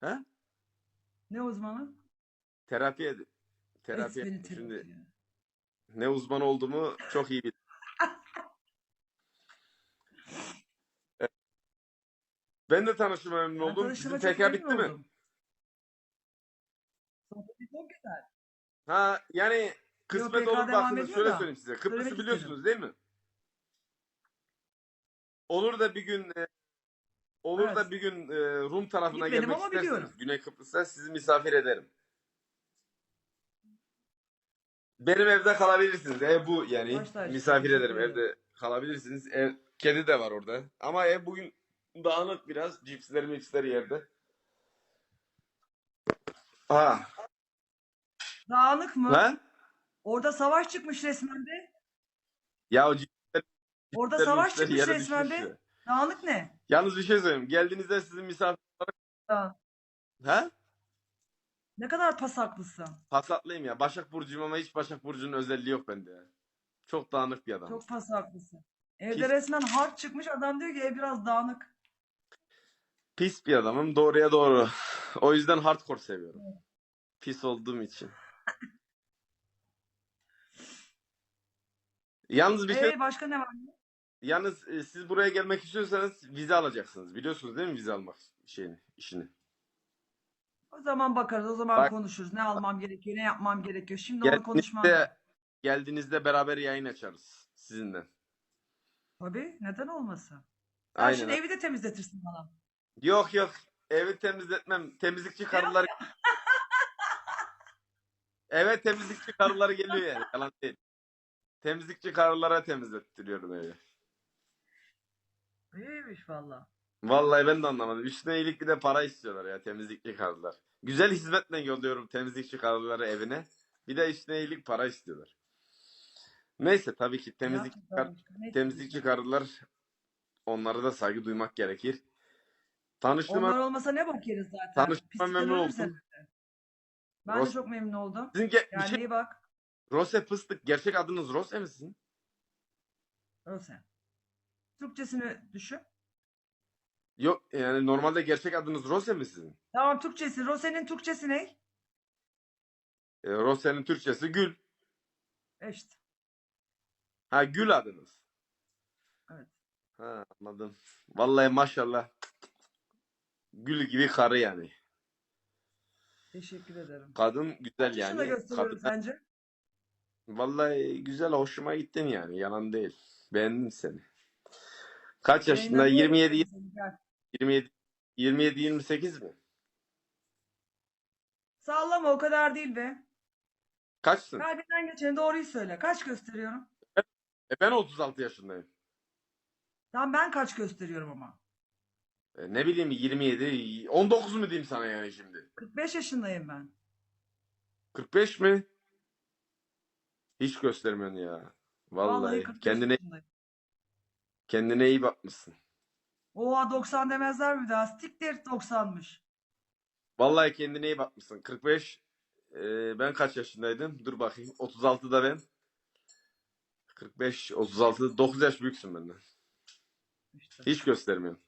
He? Ne uzmanı? Terapi ed- terapi şimdi ya. ne uzman olduğumu çok iyi. Evet. Ben de tanıştığıma memnun oldum. Bizim memnun bitti mi? oldum. Sohbeti çok güzel. Ha yani kısmet PK olur ediyor şöyle da, söyleyeyim size. Kıbrıs'ı biliyorsunuz değil mi? Olur da bir gün e, olur da Evet. bir gün e, Rum tarafına Gitmedim gelmek isterseniz biliyorum. Güney Kıbrıs'a sizi misafir ederim. Benim evde kalabilirsiniz. Ev bu yani. Baş tacı, Misafir ederim. Evde kalabilirsiniz. Ev, kedi de var orada. Ama ev bugün dağınık biraz. Cipsler mipsler yerde. Ha. Dağınık mı? Lan? Orada savaş çıkmış resmen be. Ya o cipsler, Orada savaş çıkmış resmen be. Dağınık ne? Yalnız bir şey söyleyeyim. Geldiğinizde sizin misafir... Ha? Ne kadar pasaklısın. Pasatlıyım ya. Başak Burcu'yum ama hiç Başak Burcu'nun özelliği yok bende ya. Çok dağınık bir adam. Çok pasaklısın. Evde Pis. resmen harp çıkmış adam diyor ki ev biraz dağınık. Pis bir adamım. Doğruya doğru. O yüzden hardcore seviyorum. Pis olduğum için. Yalnız bir şey Ee, başka ne var? Yalnız e, siz buraya gelmek istiyorsanız vize alacaksınız. Biliyorsunuz değil mi vize almak şeyini, işini. O zaman bakarız, o zaman Bak- konuşuruz. Ne almam gerekiyor, ne yapmam gerekiyor. Şimdi onu konuşmam. Geldiğinizde, geldiğinizde beraber yayın açarız sizinle. Tabii, neden olmasın? Sen Aynen. şimdi evi de temizletirsin bana. Yok yok. Evi temizletmem. Temizlikçi karılar Eve temizlikçi karıları geliyor yani. Yalan değil. Temizlikçi karılara temizlettiriyorum evi. İyiymiş valla. Vallahi ben de anlamadım. Üstüne iyilik bir de para istiyorlar ya temizlikçi karılar. Güzel hizmetle yolluyorum temizlikçi karıları evine. Bir de üstüne iyilik para istiyorlar. Neyse tabii ki temizlik temizlikçi karılar onlara da saygı duymak gerekir. Tanıştığıma Onlar olmasa ne bak yeriz zaten. Tanıştığıma Pislikten memnun oldum. Ben de Ros- çok memnun oldum. sizin ge- Yani şey bak. Rose Fıstık gerçek adınız Rose mi sizin? Rose. Türkçesini düşün. Yok yani normalde gerçek adınız Rose mi sizin? Tamam Türkçesi. Rose'nin Türkçesi ne? E, Rose'nin Türkçesi Gül. İşte. Ha Gül adınız. Evet. Ha anladım. Vallahi maşallah. Gül gibi karı yani. Teşekkür ederim. Kadın güzel Kaç yani. Kadın, sence? vallahi güzel hoşuma gittin yani. Yalan değil. Beğendim seni. Kaç yaşında? Yayınlanıyor 27 musun? Gel. 27 27 28 mi? Sallama o kadar değil be. Kaçsın? Kalbinden geçeni doğruyu söyle. Kaç gösteriyorum? E ben 36 yaşındayım. Tamam ben kaç gösteriyorum ama. E, ne bileyim 27 19 mu diyeyim sana yani şimdi? 45 yaşındayım ben. 45 mi? Hiç göstermiyorsun ya. Vallahi, 45 kendine yaşındayım. Kendine iyi bakmışsın. Oha 90 demezler mi daha? Stikler 90'mış. Vallahi kendine iyi bakmışsın. 45 e, ben kaç yaşındaydım? Dur bakayım. 36'da ben. 45 36 9 yaş büyüksün benden. İşte. Hiç göstermiyorsun.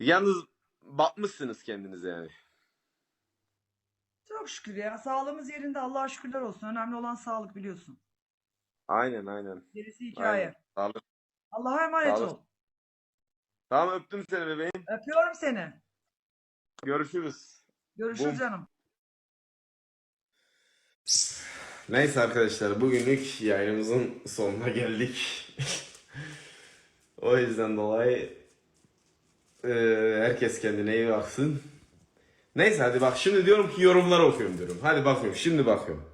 Yalnız bakmışsınız kendinize yani. Çok şükür ya. Sağlığımız yerinde. Allah'a şükürler olsun. Önemli olan sağlık biliyorsun. Aynen aynen. Gerisi hikaye. aynen. Sağlık. Allah'a emanet Sağlık. ol. Tamam öptüm seni bebeğim. Öpüyorum seni. Görüşürüz. Görüşürüz Bum. canım. Neyse arkadaşlar bugünlük yayınımızın sonuna geldik. o yüzden dolayı e, herkes kendine iyi baksın. Neyse hadi bak şimdi diyorum ki yorumları okuyorum diyorum. Hadi bakıyorum şimdi bakıyorum.